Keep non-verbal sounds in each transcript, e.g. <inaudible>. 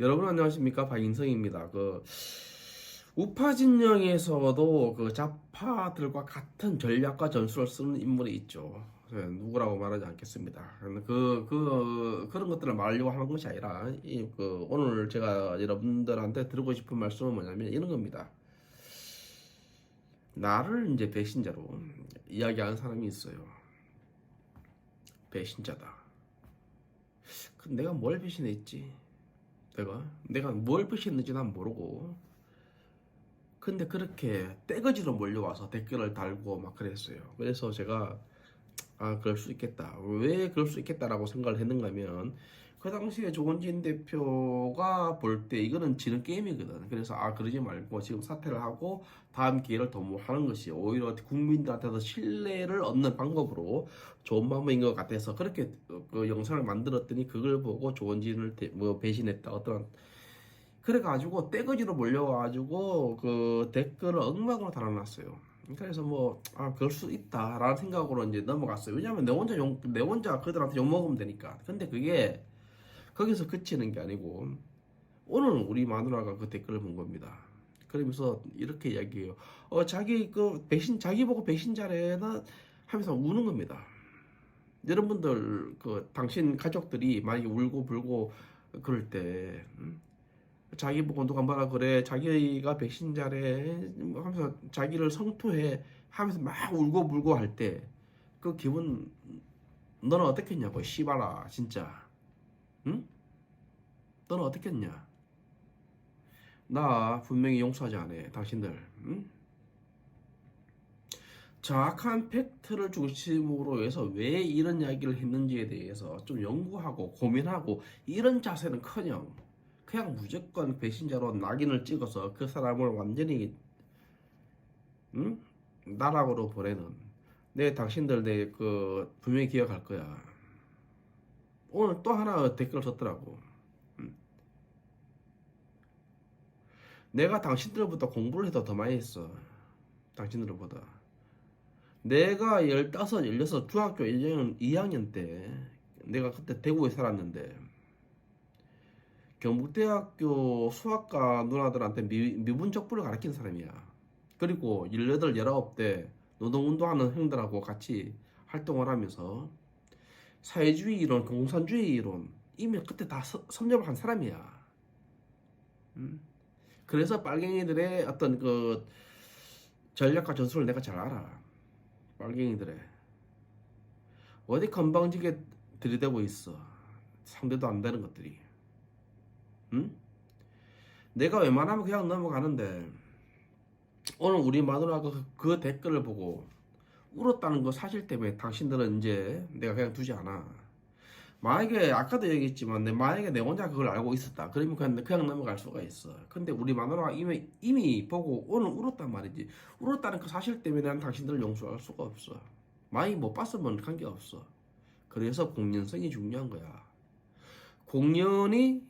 여러분 안녕하십니까 박인성입니다. 그 우파 진영에서도 그 좌파들과 같은 전략과 전술을 쓰는 인물이 있죠. 예, 누구라고 말하지 않겠습니다. 그, 그, 그런 것들을 말하려고 하는 것이 아니라, 이, 그, 오늘 제가 여러분들한테 드리고 싶은 말씀은 뭐냐면 이런 겁니다. 나를 이제 배신자로 이야기하는 사람이 있어요. 배신자다. 그 내가 뭘 배신했지? 내가 내가 뭘 배신했는지 난 모르고. 근데 그렇게 떼거지로 몰려와서 댓글을 달고 막 그랬어요. 그래서 제가 아 그럴 수 있겠다. 왜 그럴 수 있겠다라고 생각을 했는가면 그 당시에 조원진 대표가 볼 때 이거는 지는 게임이거든. 그래서 아 그러지 말고 지금 사퇴를 하고 다음 기회를 도모하는 것이 오히려 국민들한테도 신뢰를 얻는 방법으로 좋은 방법인 것 같아서 그렇게 그 영상을 만들었더니 그걸 보고 조원진을 대- 뭐 배신했다 어떤 그래가지고 떼거지로 몰려가지고 그 댓글을 엉망으로 달아놨어요. 그래서 뭐, 아, 그럴 수 있다라는 생각으로 이제 넘어갔어요. 왜냐면 내 혼자 욕, 내 혼자 그들한테 욕먹으면 되니까. 근데 그게 거기서 그치는 게 아니고, 오늘 우리 마누라가 그 댓글을 본 겁니다. 그러면서 이렇게 이야기해요. 어, 자기 그 배신, 자기 보고 배신자래 나 하면서 우는 겁니다. 여러분들, 그, 당신 가족들이 만약에 울고 불고 그럴 때, 음? 자기 보고 누가 뭐라 그래 자기가 배신자래 뭐 하면서 자기를 성토해 하면서 막 울고 불고 할 때 그 기분 너는 어떻겠냐고 씨발아 진짜 응? 너는 어떻겠냐 나 분명히 용서하지 않아 당신들 응? 정확한 팩트를 중심으로 해서 왜 이런 이야기를 했는지에 대해서 좀 연구하고 고민하고 이런 자세는 커녕 그냥 무조건 배신자로 낙인을 찍어서 그 사람을 완전히 응? 나락으로 보내는 내 당신들 내 그 분명히 기억할 거야. 오늘 또 하나 댓글 썼더라고. 응? 내가 당신들보다 공부를 해도 더 많이 했어. 당신들보다. 내가 15, 16 중학교 1학년, 2학년 때 내가 그때 대구에 살았는데 경북대학교 수학과 누나들한테 미, 미분적분을 가르친 사람이야. 그리고 18, 19대 노동운동하는 형들하고 같이 활동을 하면서 사회주의 이론, 공산주의 이론 이미 그때 다 서- 섭렵을 한 사람이야. 음? 그래서 빨갱이들의 어떤 그 전략과 전술을 내가 잘 알아. 빨갱이들의 어디 건방지게 들이대고 있어. 상대도 안 되는 것들이. 응? 내가 웬만하면 그냥 넘어가는데 오늘 우리 마누라가 그, 그 댓글을 보고 울었다는 거 사실 때문에 당신들은 이제 내가 그냥 두지 않아. 만약에 아까도 얘기했지만 내 만약에 내 혼자 그걸 알고 있었다. 그러면 그냥 그냥 넘어갈 수가 있어. 근데 우리 마누라가 이미 이미 보고 오늘 울었단 말이지. 울었다는 그 사실 때문에 난 당신들을 용서할 수가 없어. 많이 못 봤으면 관계 없어. 그래서 공연성이 중요한 거야. 공연이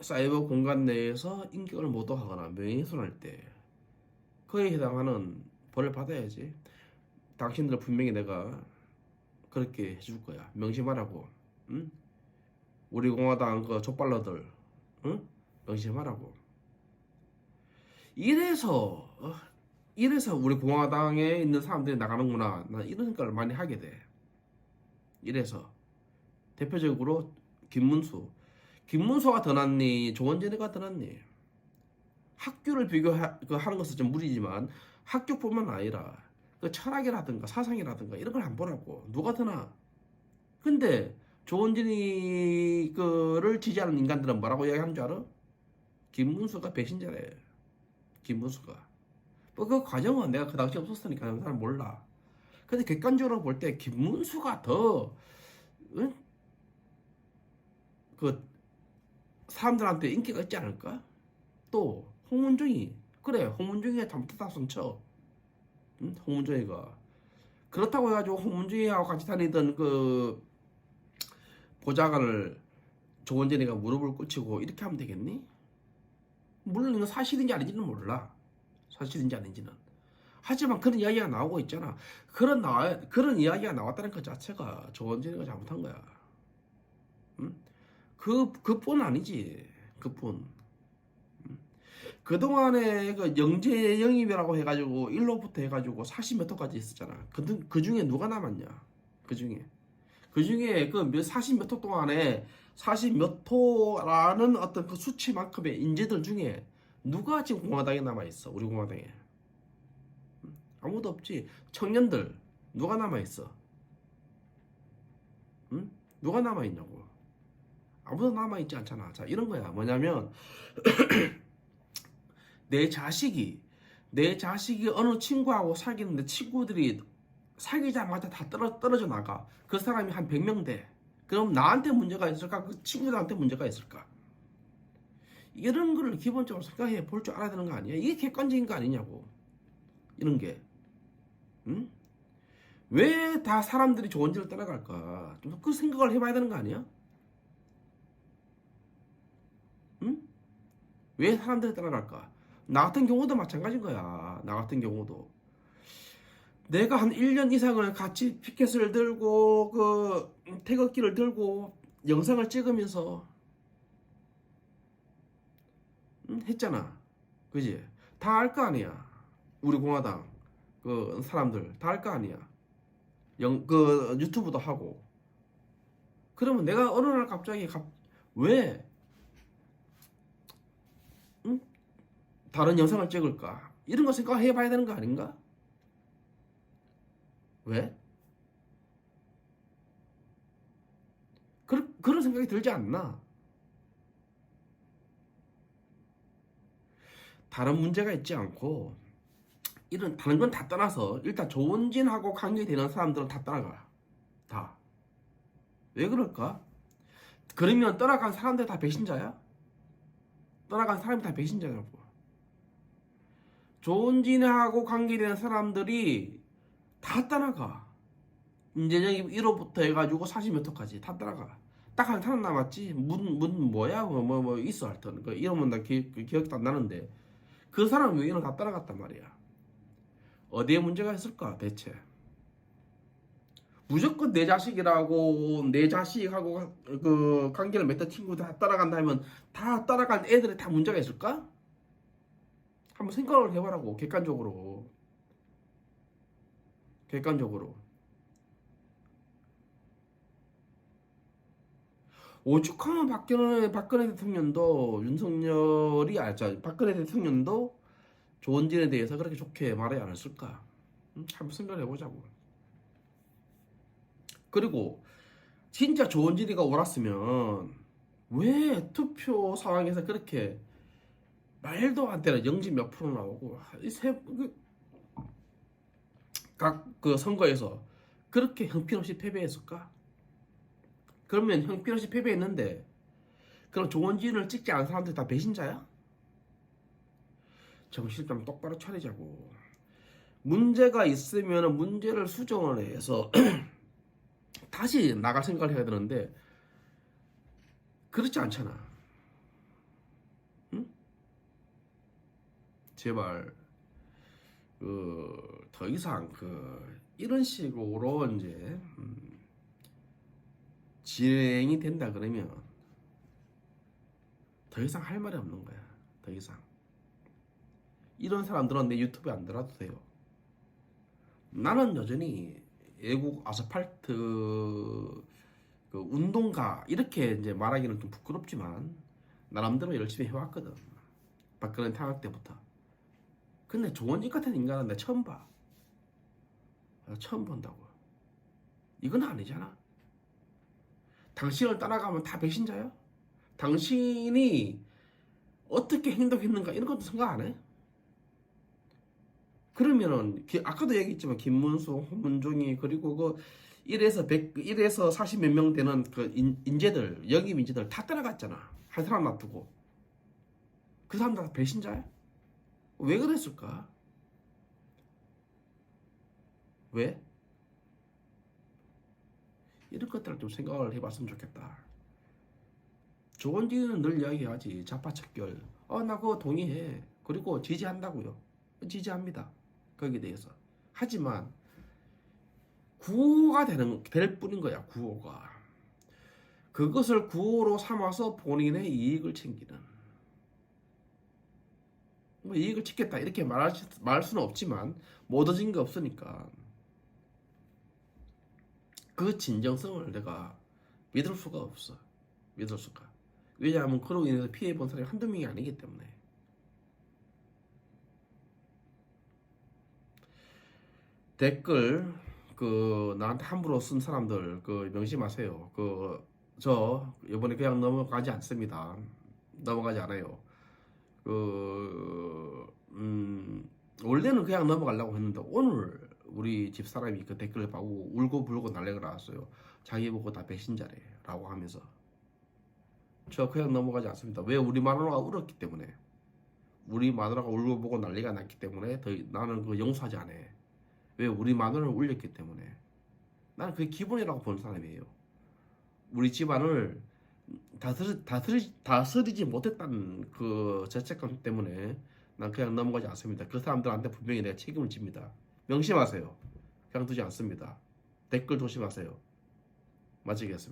사이버 공간 내에서 인격을 모독하거나 명예훼손할 때 그에 해당하는 벌을 받아야지. 당신들 분명히 내가 그렇게 해줄 거야. 명심하라고. 응? 우리 공화당 그 족발러들, 응? 명심하라고. 이래서 어, 이래서 우리 공화당에 있는 사람들이 나가는구나. 난 이런 생각을 많이 하게 돼. 이래서 대표적으로 김문수. 김문수가 더 낫니? 조원진이가 더 낫니? 학교를 비교하는 것은 좀 무리지만 학교뿐만 아니라 그 철학이라든가 사상이라든가 이런 걸 안 보라고 누가 더 나아? 근데 조원진이 그를 지지하는 인간들은 뭐라고 이야기하는 줄 알아? 김문수가 배신자래. 김문수가. 뭐그 과정은 내가 그 당시 없었으니까 그 사람 몰라. 근데 객관적으로 볼 때 김문수가 더 응? 그 사람들한테 인기가 있지 않을까? 또 홍문종이 그래 홍문종이가 잘못했다 손쳐 응? 홍문종이가 그렇다고 해가지고 홍문종이하고 같이 다니던 그 보좌관을 조원진이가 무릎을 꿇히고 이렇게 하면 되겠니? 물론 이거 사실인지 아닌지는 몰라 사실인지 아닌지는 하지만 그런 이야기가 나오고 있잖아 그런 나와 그런 이야기가 나왔다는 것 자체가 조원진이가 잘못한 거야 응? 그 그뿐 아니지 그뿐. 음. 그동안에 그 영재 영입이라고 해가지고 1로부터 해가지고 40몇 호까지 있었잖아. 그, 그 중에 누가 남았냐? 그 중에. 그 중에 그 40몇 호 동안에 40몇 호라는 어떤 그 수치만큼의 인재들 중에 누가 지금 공화당에 남아있어? 우리 공화당에. 음, 아무도 없지. 청년들 누가 남아있어? 응? 누가 남아있냐고. 아무도 남아있지 않잖아. 자, 이런 거야. 뭐냐면, <clears throat> 내 자식이, 내 자식이 어느 친구하고 사귀는데 친구들이 사귀자마자 다 떨어, 떨어져 나가. 그 사람이 한 100명 돼. 그럼 나한테 문제가 있을까? 그 친구들한테 문제가 있을까? 이런 거를 기본적으로 생각해 볼 줄 알아야 되는 거 아니야? 이게 객관적인 거 아니냐고. 이런 게. 응? 왜 다 사람들이 좋은 길을 따라갈까? 좀 그 생각을 해봐야 되는 거 아니야? 응? 왜 사람들이 따라갈까? 나 같은 경우도 마찬가지인 거야. 나 같은 경우도. 내가 한 1년 이상을 같이 피켓을 들고 그 태극기를 들고 영상을 찍으면서 응? 했잖아. 그지? 다 알 거 아니야. 우리 공화당 그 사람들 다 알 거 아니야. 영, 그 유튜브도 하고. 그러면 내가 어느 날 갑자기 갑, 왜 다른 영상을 찍을까? 이런 거 생각해 봐야 되는 거 아닌가? 왜? 그런, 그런 생각이 들지 않나? 다른 문제가 있지 않고 이런 다른 건 다 떠나서 일단 조은진하고 관계 되는 사람들은 다 따라가. 다. 왜 그럴까? 그러면 떠나간 사람들 다 배신자야? 떠나간 사람이 다 배신자냐고. 조은진하고 관계되는 사람들이 다 떠나가. 이재정이 1호부터 해가지고 40몇 호까지 다 떠나가. 딱 한 사람 남았지. 문, 문 뭐야? 뭐, 뭐, 뭐 있어 하여튼. 그 이름은 나 기, 기억도 안 나는데. 그 사람 외에는 다 떠나갔단 말이야. 어디에 문제가 있을까 대체? 무조건 내 자식이라고 내 자식하고 그 관계를 맺던 친구들 다 따라간다면 다 따라간 애들이 다 문제가 있을까? 한번 생각을 해보라고 객관적으로 객관적으로 오죽하면 박근혜, 박근혜 대통령도 윤석열이 알자 박근혜 대통령도 조원진에 대해서 그렇게 좋게 말하지 않았을까? 음, 한번 생각해 보자고. 그리고 진짜 조원진이가 옳았으면 왜 투표 상황에서 그렇게 말도 안 되는 영지 몇 프로 나오고 그각그 선거에서 그렇게 형편없이 패배했을까? 그러면 형편없이 패배했는데 그럼 조원진을 찍지 않은 사람들 다 배신자야? 정신 좀 똑바로 차리자고. 문제가 있으면 문제를 수정을 해서 <clears throat> 다시 나갈 생각을 해야 되는데 그렇지 않잖아. 제발 그 더 이상 그 이런 식으로 이제 음, 진행이 된다 그러면 더 이상 할 말이 없는 거야. 더 이상. 이런 사람들은 내 유튜브에 안 들어도 돼요. 나는 여전히 애국 아스팔트 그 운동가 이렇게 이제 말하기는 좀 부끄럽지만 나름대로 열심히 해왔거든. 박근혜 탄핵 때부터. 근데 조원진 같은 인간은 내가 처음 봐. 나 처음 본다고. 이건 아니잖아. 당신을 따라가면 다 배신자야? 당신이 어떻게 행동했는가 이런 것도 생각 안 해? 그러면은 기- 아까도 얘기했지만 김문수, 홍문종이 그리고 그 1에서 100, 1에서 40몇 명 되는 그 인, 인재들, 영입 인재들 다 따라갔잖아. 한 사람 놔두고. 그 사람들 다 배신자야? 왜 그랬을까? 왜? 이런 것들을 좀 생각을 해봤으면 좋겠다. 조원진은 늘 이야기하지. 좌파 척결. 어, 나 그거 동의해. 그리고 지지한다고요. 지지합니다. 거기에 대해서. 하지만 구호가 되는 될 뿐인 거야. 구호가. 그것을 구호로 삼아서 본인의 이익을 챙기는. 뭐 이익을 찍겠다 이렇게 말할, 수- 말할 수는 없지만 못 얻은 게 없으니까 그 진정성을 내가 믿을 수가 없어 믿을 수가 왜냐하면 그로 인해서 피해 본 사람이 한두 명이 아니기 때문에 댓글 그 나한테 함부로 쓴 사람들 그 명심하세요. 그 저 이번에 그냥 넘어가지 않습니다. 넘어가지 않아요. 그 음, 원래는 그냥 넘어가려고 했는데 오늘 우리 집 사람이 그 댓글을 보고 울고 불고 난리가 나왔어요. 자기 보고 다 배신자래 라고 하면서 저 그냥 넘어가지 않습니다. 왜 우리 마누라가 울었기 때문에 우리 마누라가 울고 보고 난리가 났기 때문에 더 나는 그 용서하지 않아. 왜 우리 마누라를 울렸기 때문에 나는 그게 기본이라고 보는 사람이에요. 우리 집안을 다스리, 다스리, 다스리지 못했다는 그 죄책감 때문에 난 그냥 넘어가지 않습니다. 그 사람들한테 분명히 내가 책임을 집니다. 명심하세요. 그냥 두지 않습니다. 댓글 조심하세요. 마치겠습니다.